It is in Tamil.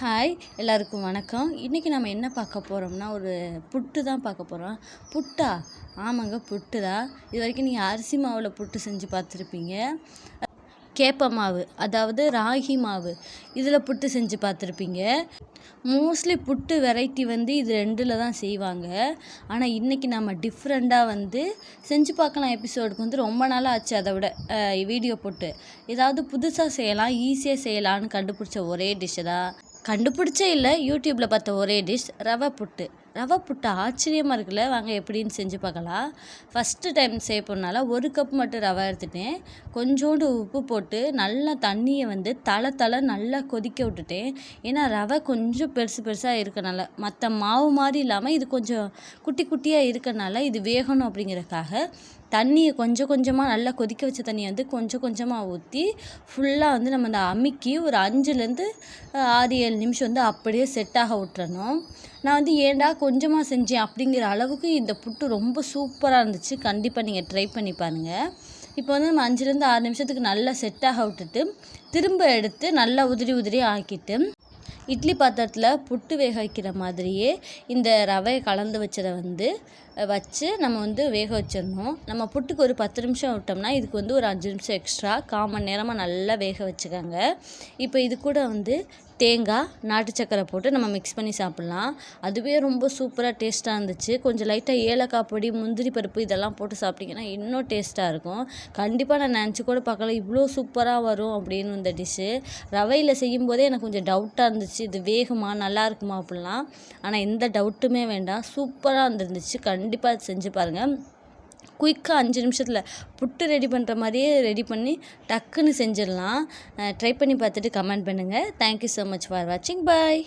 ஹாய் எல்லாருக்கும் வணக்கம். இன்றைக்கி நம்ம என்ன பார்க்க போகிறோம்னா ஒரு புட்டு தான் பார்க்க போகிறோம் புட்டா? ஆமாங்க புட்டு தான். இது வரைக்கும் நீங்கள் அரிசி மாவில் புட்டு செஞ்சு பார்த்துருப்பீங்க. கேப்ப மாவு அதாவது ராகி மாவு இதில் புட்டு செஞ்சு பார்த்துருப்பீங்க. மோஸ்ட்லி புட்டு வெரைட்டி வந்து இது ரெண்டில் தான் செய்வாங்க. ஆனால் இன்றைக்கி நம்ம டிஃப்ரெண்ட்டாக வந்து செஞ்சு பார்க்கலாம் எபிசோடுக்கு வந்து ரொம்ப நாளாக ஆச்சு அதை விட வீடியோ போட்டு. ஏதாவது புதுசாக செய்யலாம் ஈஸியாக செய்யலான்னு கண்டுபிடிச்ச ஒரே டிஷ்ஷு தான். கண்டுபிடிச்சே இல்லை. யூடியூப்பில் பார்த்த ஒரே டிஷ் ரவை புட்டு. ரவை புட்டு ஆச்சரியமாக இருக்குல்ல? வாங்க எப்படின்னு செஞ்சு பார்க்கலாம். ஃபஸ்ட்டு டைம் செய்ய போனால ஒரு கப் மட்டும் ரவை எடுத்துட்டேன். கொஞ்சோண்டு உப்பு போட்டு நல்லா தண்ணியை வந்து தலை தலை நல்லா கொதிக்க விட்டுட்டேன். ஏன்னா ரவை கொஞ்சம் பெருசு பெருசாக இருக்கனால மற்ற மாவு மாதிரி இல்லாமல் இது கொஞ்சம் குட்டி குட்டியாக இருக்கனால இது வேகணும் அப்படிங்கிறதுக்காக தண்ணியை கொஞ்சம் கொஞ்சமாக நல்லா கொதிக்க வச்ச தண்ணியை வந்து கொஞ்சம் கொஞ்சமாக ஊற்றி ஃபுல்லாக வந்து நம்ம அந்த அமுக்கி ஒரு அஞ்சுலேருந்து ஆறு ஏழு நிமிஷம் வந்து அப்படியே செட்டாக விட்டுறணும். நான் வந்து ஏன்டா கொஞ்சமாக செஞ்சேன் அப்படிங்கிற அளவுக்கு இந்த புட்டு ரொம்ப சூப்பராக இருந்துச்சு. கண்டிப்பாக நீங்கள் ட்ரை பண்ணி பாருங்கள் இப்போ வந்து நம்ம அஞ்சுலேருந்து ஆறு நிமிஷத்துக்கு நல்லா செட் ஆக விட்டுட்டு திரும்ப எடுத்து நல்லா உதிரி உதிரி ஆக்கிட்டு இட்லி பாத்திரத்தில் புட்டு வேக வைக்கிற மாதிரியே இந்த ரவையை கலந்து வச்சதை வந்து வச்சு நம்ம வந்து வேக வச்சிடணும். நம்ம புட்டுக்கு ஒரு பத்து நிமிஷம் விட்டோம்னா இதுக்கு வந்து ஒரு அஞ்சு நிமிஷம் எக்ஸ்ட்ரா கால் மணி நேரமாக நல்லா வேக வச்சுக்கோங்க. இப்போ இது கூட வந்து தேங்காய் நாட்டு சக்கரை போட்டு நம்ம மிக்ஸ் பண்ணி சாப்பிட்லாம். அதுவே ரொம்ப சூப்பராக டேஸ்ட்டாக இருந்துச்சு. கொஞ்சம் லைட்டாக ஏலக்காய் பொடி முந்திரி பருப்பு இதெல்லாம் போட்டு சாப்பிட்டிங்கன்னா இன்னும் டேஸ்ட்டாக இருக்கும். கண்டிப்பாக நான் நினச்சி கூட பார்க்கல. இவ்வளோ சூப்பராக வரும் அப்படின்னு இந்த டிஷ்ஷு ரவையில் செய்யும்போதே எனக்கு கொஞ்சம் டவுட்டாக இருந்துச்சு. இது வேகுமா நல்லா இருக்குமா அப்படிலாம். ஆனால் எந்த டவுட்டுமே வேண்டாம். சூப்பராக இருந்துருந்துச்சு கண்டிப்பாக செஞ்சு பாருங்கள் குயிக்காக அஞ்சு நிமிஷத்தில் புட்டு ரெடி பண்ணுற மாதிரியே ரெடி பண்ணி டக்குன்னு செஞ்சிடலாம். ட்ரை பண்ணி பார்த்துட்டு கமெண்ட் பண்ணுங்கள் தேங்க்யூ ஸோ மச் ஃபார் வாட்சிங் பாய்